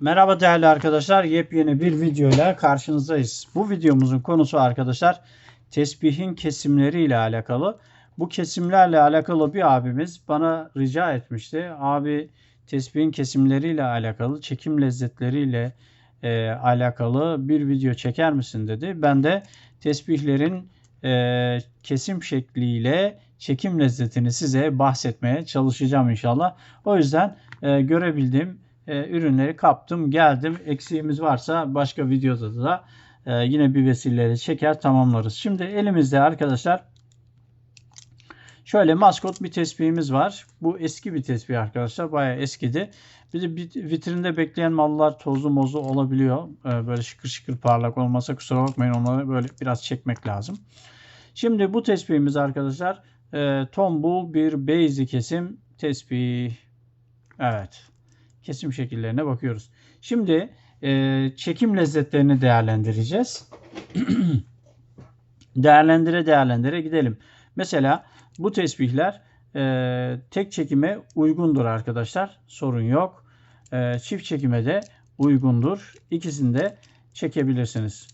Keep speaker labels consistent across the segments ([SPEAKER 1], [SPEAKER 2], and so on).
[SPEAKER 1] Merhaba değerli arkadaşlar. Yepyeni bir videoyla karşınızdayız. Bu videomuzun konusu arkadaşlar tesbihin kesimleri ile alakalı. Bu kesimlerle alakalı bir abimiz bana rica etmişti. Abi tesbihin kesimleriyle alakalı, çekim lezzetleriyle e, alakalı bir video çeker misin dedi. Ben de tesbihlerin e, kesim şekliyle çekim lezzetini size bahsetmeye çalışacağım inşallah. O yüzden e, görebildiğim e, ürünleri kaptım geldim. Eksiğimiz varsa başka videoda da e, yine bir vesileyle çeker tamamlarız. Şimdi elimizde arkadaşlar şöyle maskot bir tesbihimiz var. Bu eski bir tesbih arkadaşlar. Bayağı eskidi. Bir de vitrinde bekleyen mallar tozlu mozlu olabiliyor. E, böyle şıkır şıkır parlak olmasa kusura bakmayın onları böyle biraz çekmek lazım. Şimdi bu tesbihimiz arkadaşlar e, tombul bir beyzi kesim tesbih. Evet kesim şekillerine bakıyoruz. Şimdi e, çekim lezzetlerini değerlendireceğiz. değerlendire değerlendire gidelim. Mesela bu tesbihler e, tek çekime uygundur arkadaşlar. Sorun yok. E, çift çekime de uygundur. İkisini de çekebilirsiniz.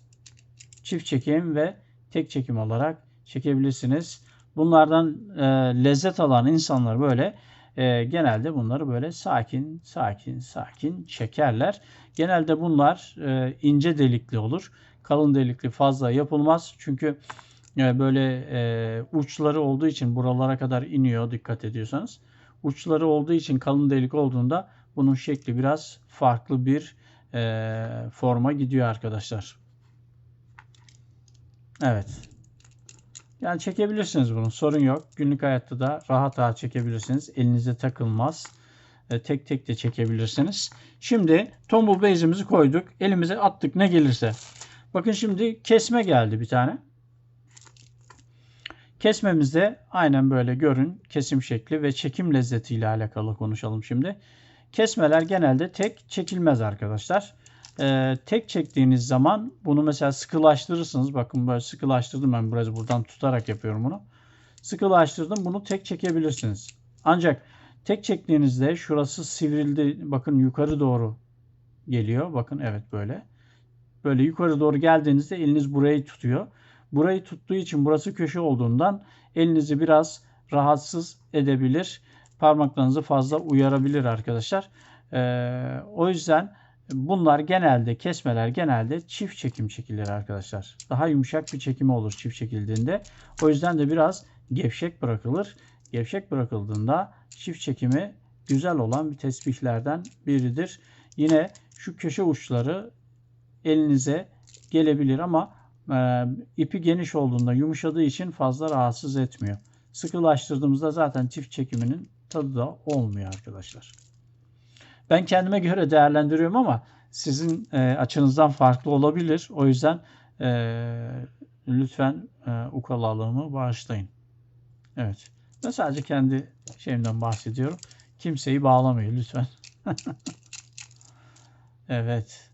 [SPEAKER 1] Çift çekim ve tek çekim olarak çekebilirsiniz. Bunlardan e, lezzet alan insanlar böyle e, genelde bunları böyle sakin sakin sakin çekerler. Genelde bunlar e, ince delikli olur. Kalın delikli fazla yapılmaz. Çünkü e, böyle e, uçları olduğu için buralara kadar iniyor dikkat ediyorsanız. Uçları olduğu için kalın delik olduğunda bunun şekli biraz farklı bir e, forma gidiyor arkadaşlar. Evet. Yani çekebilirsiniz bunu. Sorun yok. Günlük hayatta da rahat rahat çekebilirsiniz. Elinize takılmaz. E, tek tek de çekebilirsiniz. Şimdi tombul base'imizi koyduk. Elimize attık ne gelirse. Bakın şimdi kesme geldi bir tane. Kesmemizde aynen böyle görün kesim şekli ve çekim lezzeti ile alakalı konuşalım şimdi. Kesmeler genelde tek çekilmez arkadaşlar e, tek çektiğiniz zaman bunu mesela sıkılaştırırsınız. Bakın böyle sıkılaştırdım ben biraz buradan tutarak yapıyorum bunu. Sıkılaştırdım bunu tek çekebilirsiniz. Ancak tek çektiğinizde şurası sivrildi. Bakın yukarı doğru geliyor. Bakın evet böyle. Böyle yukarı doğru geldiğinizde eliniz burayı tutuyor. Burayı tuttuğu için burası köşe olduğundan elinizi biraz rahatsız edebilir. Parmaklarınızı fazla uyarabilir arkadaşlar. Ee, o yüzden Bunlar genelde kesmeler genelde çift çekim çekilir arkadaşlar. Daha yumuşak bir çekimi olur çift çekildiğinde. O yüzden de biraz gevşek bırakılır. Gevşek bırakıldığında çift çekimi güzel olan bir tesbihlerden biridir. Yine şu köşe uçları elinize gelebilir ama e, ipi geniş olduğunda yumuşadığı için fazla rahatsız etmiyor. Sıkılaştırdığımızda zaten çift çekiminin tadı da olmuyor arkadaşlar. Ben kendime göre değerlendiriyorum ama sizin e, açınızdan farklı olabilir. O yüzden e, lütfen e, ukalalığımı bağışlayın. Evet. Ben sadece kendi şeyimden bahsediyorum. Kimseyi bağlamıyor lütfen. evet.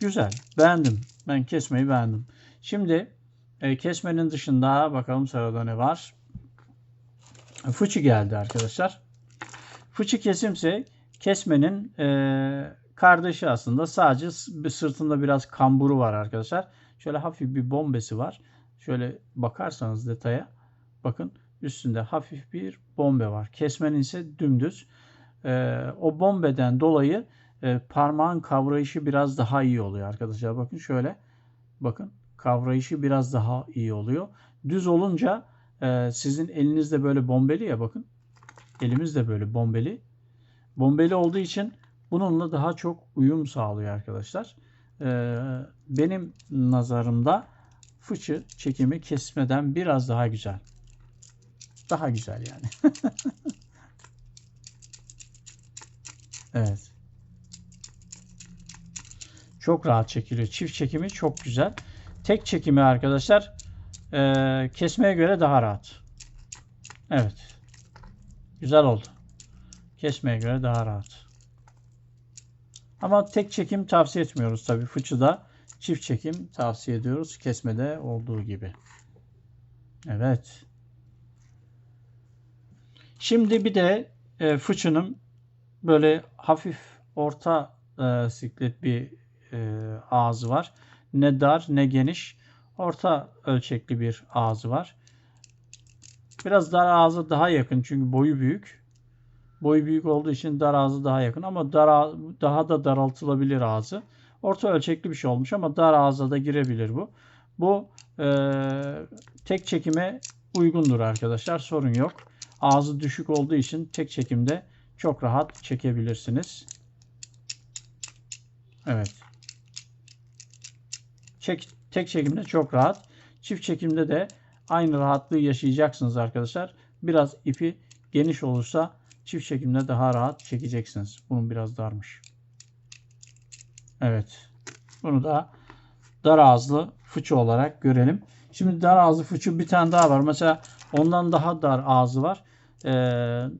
[SPEAKER 1] Güzel. Beğendim. Ben kesmeyi beğendim. Şimdi e, kesmenin dışında bakalım sırada ne var. Fıçı geldi arkadaşlar. Fıçı kesimse kesmenin e, kardeşi aslında. Sadece sırtında biraz kamburu var arkadaşlar. Şöyle hafif bir bombesi var. Şöyle bakarsanız detaya bakın üstünde hafif bir bombe var. Kesmenin ise dümdüz. E, o bombeden dolayı e, parmağın kavrayışı biraz daha iyi oluyor arkadaşlar. Bakın şöyle bakın kavrayışı biraz daha iyi oluyor. Düz olunca e, sizin elinizde böyle bombeli ya bakın. Elimiz de böyle bombeli. Bombeli olduğu için bununla daha çok uyum sağlıyor arkadaşlar. Ee, benim nazarımda fıçı çekimi kesmeden biraz daha güzel. Daha güzel yani. evet. Çok rahat çekiliyor. Çift çekimi çok güzel. Tek çekimi arkadaşlar e, kesmeye göre daha rahat. Evet. Güzel oldu. Kesmeye göre daha rahat. Ama tek çekim tavsiye etmiyoruz tabii. Fıçıda çift çekim tavsiye ediyoruz. Kesmede olduğu gibi. Evet. Şimdi bir de e, fıçının böyle hafif orta e, siklet bir e, ağzı var. Ne dar ne geniş. Orta ölçekli bir ağzı var. Biraz dar ağzı daha yakın çünkü boyu büyük. Boyu büyük olduğu için dar ağzı daha yakın ama dar daha da daraltılabilir ağzı. Orta ölçekli bir şey olmuş ama dar ağza da girebilir bu. Bu e, tek çekime uygundur arkadaşlar. Sorun yok. Ağzı düşük olduğu için tek çekimde çok rahat çekebilirsiniz. Evet. Çek, tek çekimde çok rahat. Çift çekimde de aynı rahatlığı yaşayacaksınız arkadaşlar. Biraz ipi geniş olursa çift çekimde daha rahat çekeceksiniz. Bunun biraz darmış. Evet. Bunu da dar ağızlı fıçı olarak görelim. Şimdi dar ağızlı fıçı bir tane daha var. Mesela ondan daha dar ağzı var. Ee,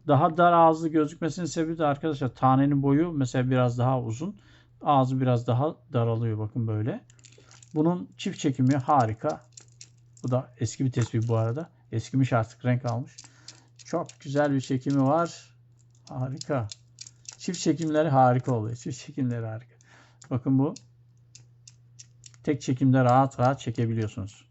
[SPEAKER 1] daha dar ağızlı gözükmesinin sebebi de arkadaşlar tanenin boyu mesela biraz daha uzun. Ağzı biraz daha daralıyor bakın böyle. Bunun çift çekimi harika. Bu da eski bir tespih bu arada. Eskimiş artık renk almış. Çok güzel bir çekimi var. Harika. Çift çekimleri harika oluyor. Çift çekimleri harika. Bakın bu. Tek çekimde rahat rahat çekebiliyorsunuz.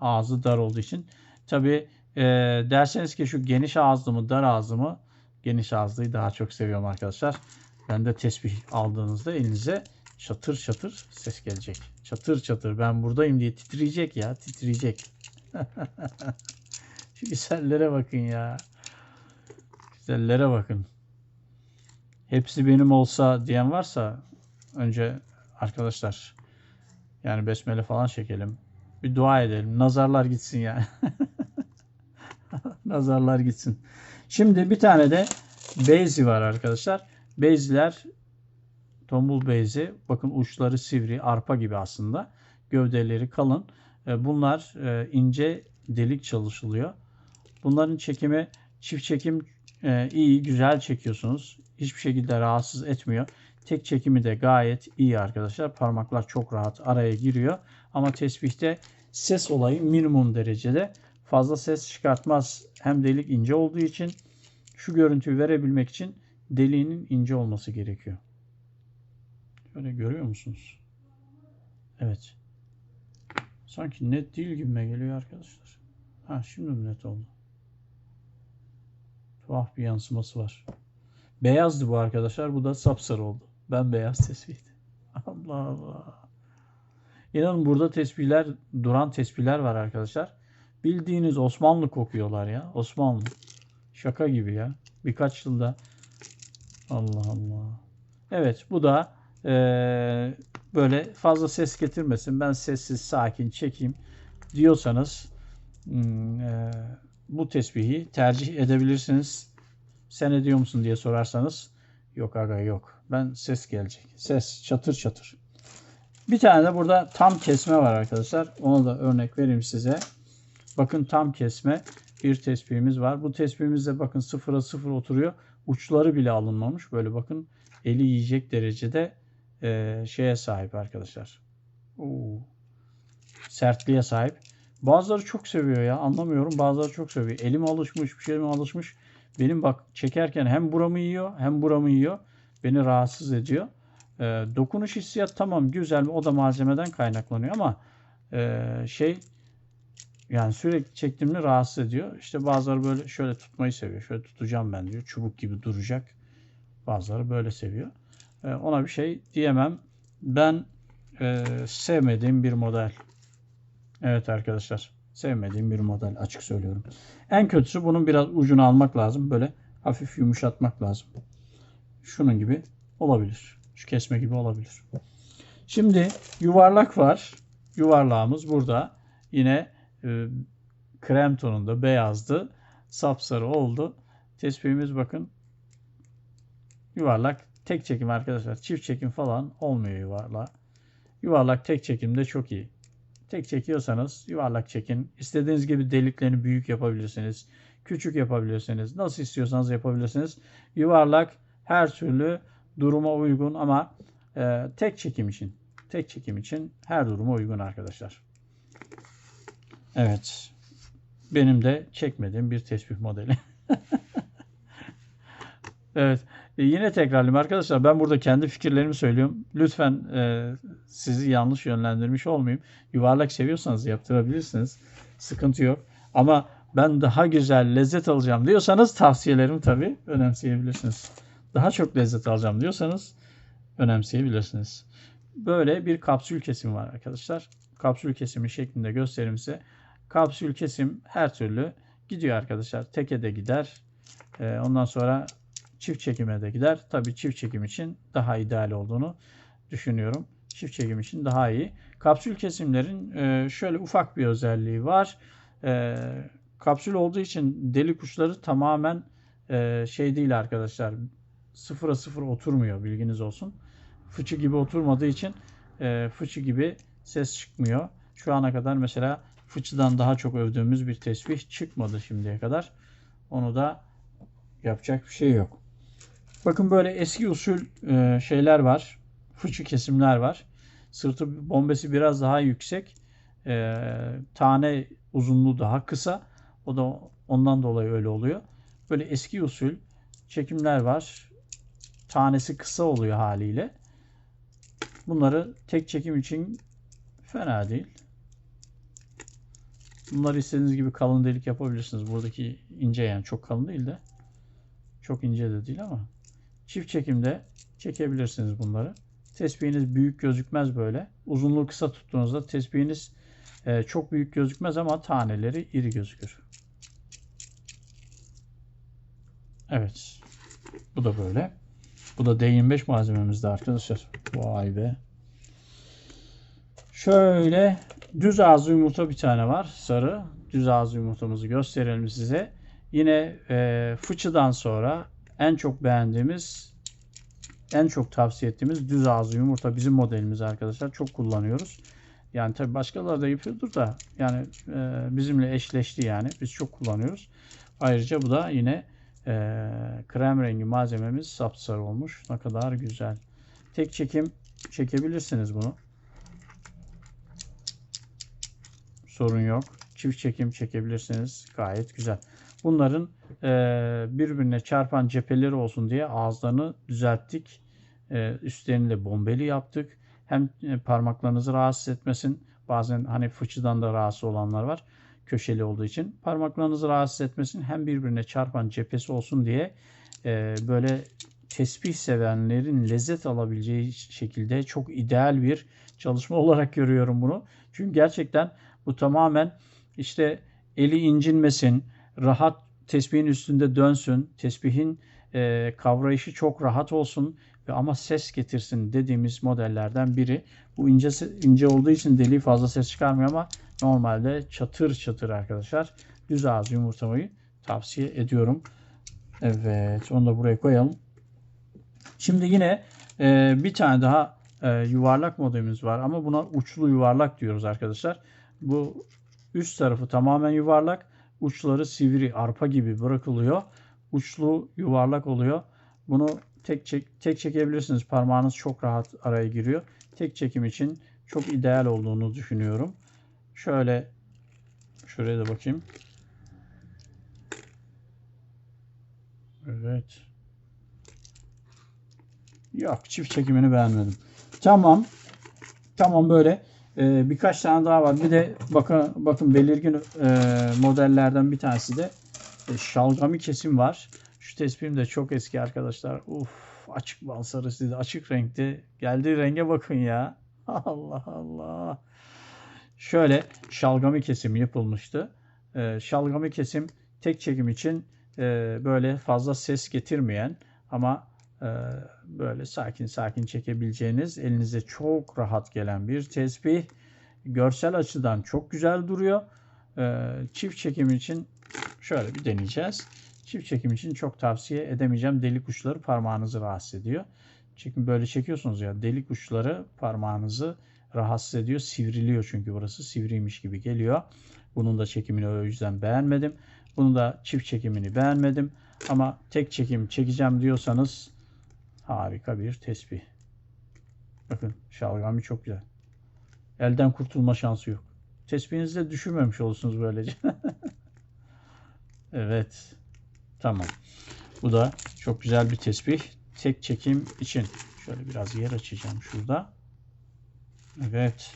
[SPEAKER 1] Ağzı dar olduğu için. Tabi e, derseniz ki şu geniş ağızlı mı dar ağızlı mı? Geniş ağızlıyı daha çok seviyorum arkadaşlar. Ben de tesbih aldığınızda elinize çatır çatır ses gelecek. Çatır çatır ben buradayım diye titreyecek ya titreyecek. Şu güzellere bakın ya. Güzellere bakın. Hepsi benim olsa diyen varsa önce arkadaşlar yani besmele falan çekelim. Bir dua edelim. Nazarlar gitsin ya. Nazarlar gitsin. Şimdi bir tane de beyzi var arkadaşlar. Beyziler tombul beyzi. Bakın uçları sivri, arpa gibi aslında. Gövdeleri kalın. E, Bunlar e, ince delik çalışılıyor. Bunların çekimi çift çekim e, iyi, güzel çekiyorsunuz. Hiçbir şekilde rahatsız etmiyor. Tek çekimi de gayet iyi arkadaşlar. Parmaklar çok rahat araya giriyor. Ama tesbihte ses olayı minimum derecede. Fazla ses çıkartmaz. Hem delik ince olduğu için şu görüntüyü verebilmek için deliğinin ince olması gerekiyor. Şöyle görüyor musunuz? Evet. Sanki net değil gibime geliyor arkadaşlar. Ha şimdi net oldu? Tuhaf bir yansıması var. Beyazdı bu arkadaşlar. Bu da sapsarı oldu. Ben beyaz tespihti. Allah Allah. İnanın burada tespihler, duran tespihler var arkadaşlar. Bildiğiniz Osmanlı kokuyorlar ya. Osmanlı. Şaka gibi ya. Birkaç yılda. Allah Allah. Evet bu da eee, böyle fazla ses getirmesin. Ben sessiz sakin çekeyim diyorsanız hmm, bu tesbihi tercih edebilirsiniz. Sen ediyor musun diye sorarsanız yok aga yok. Ben ses gelecek. Ses çatır çatır. Bir tane de burada tam kesme var arkadaşlar. Onu da örnek vereyim size. Bakın tam kesme bir tespihimiz var. Bu tespihimizde bakın sıfıra sıfır oturuyor. Uçları bile alınmamış. Böyle bakın eli yiyecek derecede e, şeye sahip arkadaşlar. Oo. Sertliğe sahip. Bazıları çok seviyor ya. Anlamıyorum. Bazıları çok seviyor. Elim alışmış, bir şeyime alışmış. Benim bak çekerken hem buramı yiyor hem buramı yiyor. Beni rahatsız ediyor. E, dokunuş hissiyat tamam güzel. O da malzemeden kaynaklanıyor ama e, şey yani sürekli çektiğimde rahatsız ediyor. İşte bazıları böyle şöyle tutmayı seviyor. Şöyle tutacağım ben diyor. Çubuk gibi duracak. Bazıları böyle seviyor. E, ona bir şey diyemem. Ben e, sevmediğim bir model. Evet arkadaşlar. Sevmediğim bir model açık söylüyorum. En kötüsü bunun biraz ucunu almak lazım. Böyle hafif yumuşatmak lazım. Şunun gibi olabilir. Şu kesme gibi olabilir. Şimdi yuvarlak var. Yuvarlağımız burada. Yine e, krem tonunda beyazdı. Sapsarı oldu. Tespihimiz bakın yuvarlak tek çekim arkadaşlar. Çift çekim falan olmuyor yuvarlak. Yuvarlak tek çekimde çok iyi. Tek çekiyorsanız yuvarlak çekin. İstediğiniz gibi deliklerini büyük yapabilirsiniz. Küçük yapabilirsiniz. Nasıl istiyorsanız yapabilirsiniz. Yuvarlak her türlü duruma uygun ama e, tek çekim için tek çekim için her duruma uygun arkadaşlar. Evet. Benim de çekmediğim bir tesbih modeli. evet. E, yine tekrarlayayım arkadaşlar. Ben burada kendi fikirlerimi söylüyorum. Lütfen e, sizi yanlış yönlendirmiş olmayayım. Yuvarlak seviyorsanız yaptırabilirsiniz. Sıkıntı yok. Ama ben daha güzel lezzet alacağım diyorsanız tavsiyelerimi tabii önemseyebilirsiniz. Daha çok lezzet alacağım diyorsanız önemseyebilirsiniz. Böyle bir kapsül kesim var arkadaşlar. Kapsül kesimi şeklinde göstereyim size. Kapsül kesim her türlü gidiyor arkadaşlar. Teke de gider. Ee, ondan sonra çift çekime de gider. Tabii çift çekim için daha ideal olduğunu düşünüyorum. Çift çekim için daha iyi. Kapsül kesimlerin e, şöyle ufak bir özelliği var. E, kapsül olduğu için delik uçları tamamen e, şey değil arkadaşlar. Sıfıra sıfır oturmuyor bilginiz olsun. Fıçı gibi oturmadığı için fıçı gibi ses çıkmıyor. Şu ana kadar mesela fıçıdan daha çok övdüğümüz bir tesbih çıkmadı şimdiye kadar. Onu da yapacak bir şey yok. Bakın böyle eski usul e, şeyler var. Fıçı kesimler var. Sırtı bombesi biraz daha yüksek. E, tane uzunluğu daha kısa. O da ondan dolayı öyle oluyor. Böyle eski usul çekimler var. Tanesi kısa oluyor haliyle. Bunları tek çekim için fena değil. Bunları istediğiniz gibi kalın delik yapabilirsiniz. Buradaki ince yani çok kalın değil de çok ince de değil ama çift çekimde çekebilirsiniz bunları. Tespihiniz büyük gözükmez böyle. Uzunluğu kısa tuttuğunuzda tespihiniz e, çok büyük gözükmez ama taneleri iri gözükür. Evet. Bu da böyle. Bu da D25 malzememizde arkadaşlar. Vay be. Şöyle düz ağızlı yumurta bir tane var. Sarı. Düz ağızlı yumurtamızı gösterelim size. Yine e, fıçıdan sonra en çok beğendiğimiz en çok tavsiye ettiğimiz düz ağızlı yumurta bizim modelimiz arkadaşlar. Çok kullanıyoruz. Yani tabi başkaları da yapıyordur da yani e, bizimle eşleşti yani. Biz çok kullanıyoruz. Ayrıca bu da yine e, krem rengi malzememiz sapsarı olmuş. Ne kadar güzel. Tek çekim çekebilirsiniz bunu. Sorun yok. Çift çekim çekebilirsiniz. Gayet güzel. Bunların e, birbirine çarpan cepheleri olsun diye ağızlarını düzelttik. E, üstlerini de bombeli yaptık. Hem e, parmaklarınızı rahatsız etmesin. Bazen hani fıçıdan da rahatsız olanlar var. Köşeli olduğu için. Parmaklarınızı rahatsız etmesin. Hem birbirine çarpan cephesi olsun diye e, böyle tesbih sevenlerin lezzet alabileceği şekilde çok ideal bir çalışma olarak görüyorum bunu. Çünkü gerçekten bu tamamen işte eli incinmesin, rahat tesbihin üstünde dönsün, tesbihin e, kavrayışı çok rahat olsun ve ama ses getirsin dediğimiz modellerden biri. Bu ince ince olduğu için deliği fazla ses çıkarmıyor ama normalde çatır çatır arkadaşlar. Düz ağız yumurtamayı tavsiye ediyorum. Evet onu da buraya koyalım. Şimdi yine e, bir tane daha e, yuvarlak modelimiz var ama buna uçlu yuvarlak diyoruz arkadaşlar. Bu üst tarafı tamamen yuvarlak. Uçları sivri arpa gibi bırakılıyor. Uçlu yuvarlak oluyor. Bunu tek çek, tek çekebilirsiniz. Parmağınız çok rahat araya giriyor. Tek çekim için çok ideal olduğunu düşünüyorum. Şöyle şuraya da bakayım. Evet. Yok çift çekimini beğenmedim. Tamam. Tamam böyle ee, birkaç tane daha var. Bir de bakın bakın belirgin e, modellerden bir tanesi de e, şalgami kesim var. Şu tespihim de çok eski arkadaşlar. Uf açık bal sarısı açık renkte. Geldiği renge bakın ya. Allah Allah. Şöyle şalgami kesim yapılmıştı. E, şalgami kesim tek çekim için e, böyle fazla ses getirmeyen ama böyle sakin sakin çekebileceğiniz elinize çok rahat gelen bir tesbih. Görsel açıdan çok güzel duruyor. Ee, çift çekim için şöyle bir deneyeceğiz. Çift çekim için çok tavsiye edemeyeceğim. Delik uçları parmağınızı rahatsız ediyor. Çünkü böyle çekiyorsunuz ya delik uçları parmağınızı rahatsız ediyor. Sivriliyor çünkü burası sivriymiş gibi geliyor. Bunun da çekimini o yüzden beğenmedim. Bunu da çift çekimini beğenmedim. Ama tek çekim çekeceğim diyorsanız Harika bir tesbih. Bakın şalgamı çok güzel. Elden kurtulma şansı yok. Tesbihinizi de düşürmemiş olursunuz böylece. evet. Tamam. Bu da çok güzel bir tesbih. tek çekim için. Şöyle biraz yer açacağım şurada. Evet.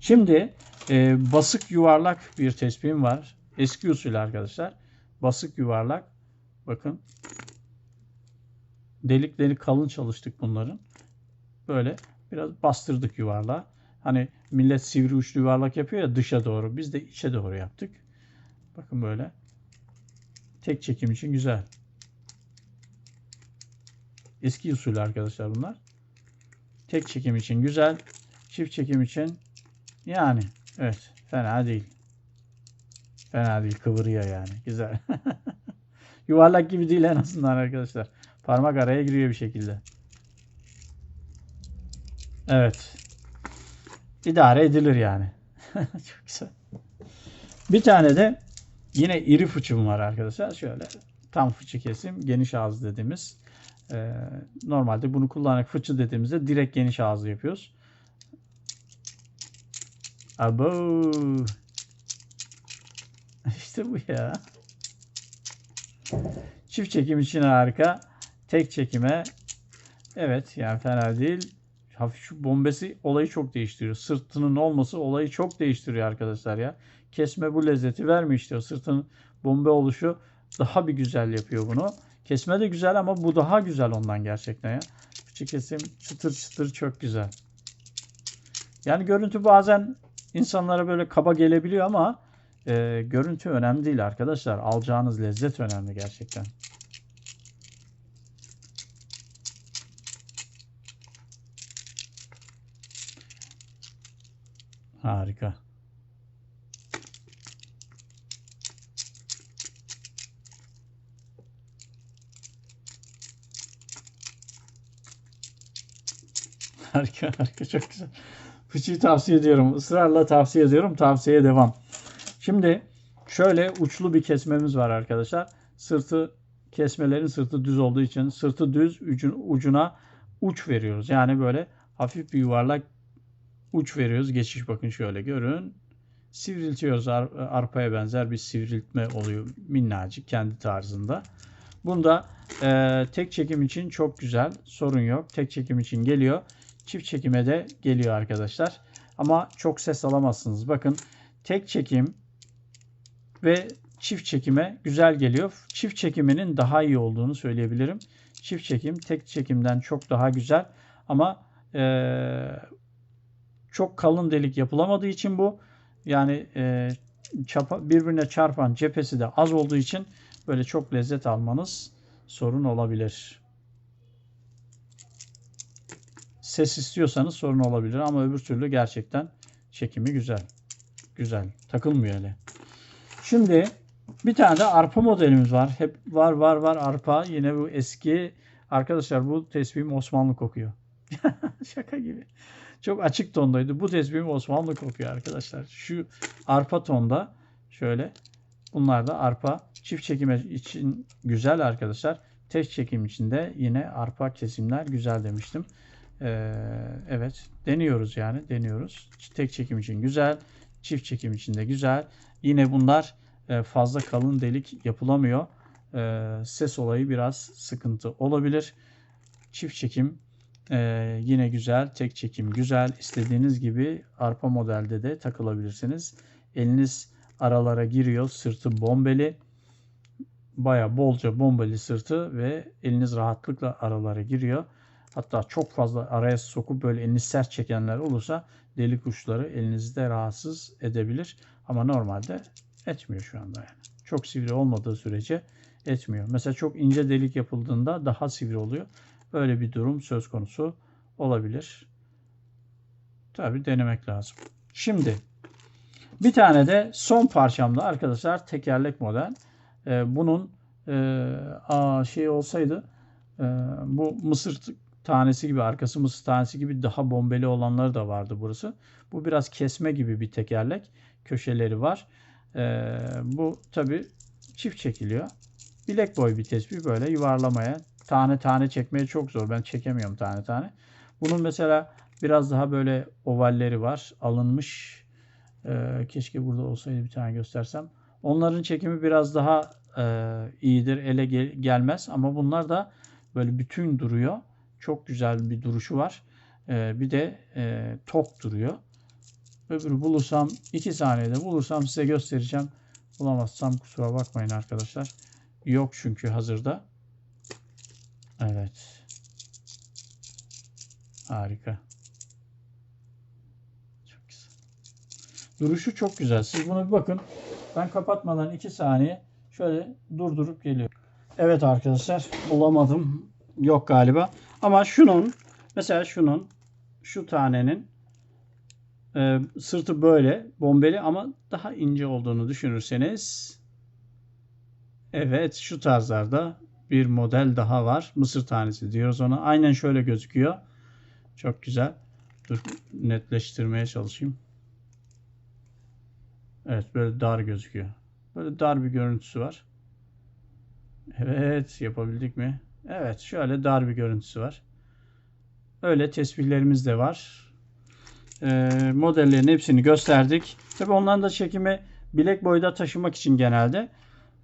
[SPEAKER 1] Şimdi e, basık yuvarlak bir tespihim var. Eski usul arkadaşlar. Basık yuvarlak. Bakın. Delikleri kalın çalıştık bunların. Böyle biraz bastırdık yuvarlağı. Hani millet sivri uçlu yuvarlak yapıyor ya dışa doğru. Biz de içe doğru yaptık. Bakın böyle. Tek çekim için güzel. Eski usul arkadaşlar bunlar. Tek çekim için güzel. Çift çekim için yani evet fena değil. Fena değil kıvırıyor yani. Güzel. Yuvarlak gibi değil en azından arkadaşlar. Parmak araya giriyor bir şekilde. Evet. İdare edilir yani. Çok güzel. Bir tane de yine iri fıçım var arkadaşlar. Şöyle tam fıçı kesim geniş ağız dediğimiz. Ee, normalde bunu kullanarak fıçı dediğimizde direkt geniş ağızlı yapıyoruz. Abo. İşte bu ya. Çift çekim için harika. Tek çekime evet yani fena değil. Hafif şu bombesi olayı çok değiştiriyor. Sırtının olması olayı çok değiştiriyor arkadaşlar ya. Kesme bu lezzeti vermiyor sırtının bombe oluşu daha bir güzel yapıyor bunu. Kesme de güzel ama bu daha güzel ondan gerçekten ya. Fıçı kesim çıtır çıtır çok güzel. Yani görüntü bazen insanlara böyle kaba gelebiliyor ama e, görüntü önemli değil arkadaşlar. Alacağınız lezzet önemli gerçekten. Harika. Harika harika çok güzel. Fıçıyı tavsiye ediyorum. Israrla tavsiye ediyorum. Tavsiyeye devam. Şimdi şöyle uçlu bir kesmemiz var arkadaşlar. Sırtı kesmelerin sırtı düz olduğu için sırtı düz ucun, ucuna uç veriyoruz. Yani böyle hafif bir yuvarlak uç veriyoruz. Geçiş bakın şöyle görün. Sivriltiyoruz. Ar arpaya benzer bir sivriltme oluyor minnacık kendi tarzında. Bunda e, tek çekim için çok güzel. Sorun yok. Tek çekim için geliyor. Çift çekime de geliyor arkadaşlar. Ama çok ses alamazsınız. Bakın tek çekim ve çift çekime güzel geliyor. Çift çekiminin daha iyi olduğunu söyleyebilirim. Çift çekim tek çekimden çok daha güzel. Ama e, çok kalın delik yapılamadığı için bu yani e, çapa, birbirine çarpan cephesi de az olduğu için böyle çok lezzet almanız sorun olabilir. Ses istiyorsanız sorun olabilir ama öbür türlü gerçekten çekimi güzel. Güzel. Takılmıyor öyle. Şimdi bir tane de arpa modelimiz var. Hep var var var arpa. Yine bu eski arkadaşlar bu tesbihim Osmanlı kokuyor. Şaka gibi. Çok açık tondaydı. Bu tesbihim Osmanlı kokuyor arkadaşlar. Şu arpa tonda şöyle bunlar da arpa çift çekim için güzel arkadaşlar. Tek çekim için de yine arpa kesimler güzel demiştim. Ee, evet deniyoruz yani deniyoruz. Tek çekim için güzel. Çift çekim için de güzel. Yine bunlar e, fazla kalın delik yapılamıyor. Ee, ses olayı biraz sıkıntı olabilir. Çift çekim ee, yine güzel. Tek çekim güzel. İstediğiniz gibi arpa modelde de takılabilirsiniz. Eliniz aralara giriyor. Sırtı bombeli. Baya bolca bombeli sırtı ve eliniz rahatlıkla aralara giriyor. Hatta çok fazla araya sokup böyle elini sert çekenler olursa delik uçları elinizde rahatsız edebilir. Ama normalde etmiyor şu anda yani. Çok sivri olmadığı sürece etmiyor. Mesela çok ince delik yapıldığında daha sivri oluyor. Öyle bir durum söz konusu olabilir. Tabi denemek lazım. Şimdi bir tane de son parçamda arkadaşlar tekerlek model. Ee, bunun e, a, şey olsaydı e, bu mısır tanesi gibi arkası mısır tanesi gibi daha bombeli olanları da vardı burası. Bu biraz kesme gibi bir tekerlek. Köşeleri var. E, bu tabi çift çekiliyor. Bilek boy bir tespih böyle yuvarlamaya tane tane çekmeye çok zor. Ben çekemiyorum tane tane. Bunun mesela biraz daha böyle ovalleri var. Alınmış. Ee, keşke burada olsaydı bir tane göstersem. Onların çekimi biraz daha e, iyidir. Ele gel- gelmez. Ama bunlar da Böyle bütün duruyor. Çok güzel bir duruşu var. Ee, bir de e, tok duruyor. Öbürü bulursam 2 saniyede bulursam size göstereceğim. Bulamazsam kusura bakmayın arkadaşlar. Yok çünkü hazırda. Evet. Harika. Çok güzel. Duruşu çok güzel. Siz buna bir bakın. Ben kapatmadan 2 saniye şöyle durdurup geliyorum. Evet arkadaşlar bulamadım. Yok galiba. Ama şunun mesela şunun şu tanenin e, sırtı böyle bombeli ama daha ince olduğunu düşünürseniz evet şu tarzlarda bir model daha var. Mısır tanesi diyoruz ona. Aynen şöyle gözüküyor. Çok güzel. Dur netleştirmeye çalışayım. Evet böyle dar gözüküyor. Böyle dar bir görüntüsü var. Evet yapabildik mi? Evet şöyle dar bir görüntüsü var. Öyle tesbihlerimiz de var. Ee, modellerin hepsini gösterdik. Tabi onların da çekimi bilek boyda taşımak için genelde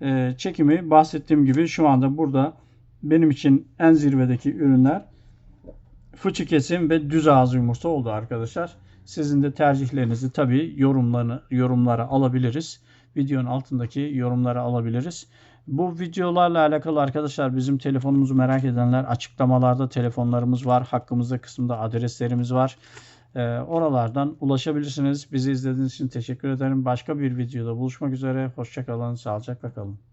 [SPEAKER 1] e, çekimi bahsettiğim gibi şu anda burada benim için en zirvedeki ürünler fıçı kesim ve düz ağız yumurta oldu arkadaşlar. Sizin de tercihlerinizi tabi yorumlarını yorumlara alabiliriz. Videonun altındaki yorumlara alabiliriz. Bu videolarla alakalı arkadaşlar bizim telefonumuzu merak edenler açıklamalarda telefonlarımız var. Hakkımızda kısımda adreslerimiz var. Ee, oralardan ulaşabilirsiniz. Bizi izlediğiniz için teşekkür ederim. Başka bir videoda buluşmak üzere. Hoşçakalın. Sağlıcakla kalın.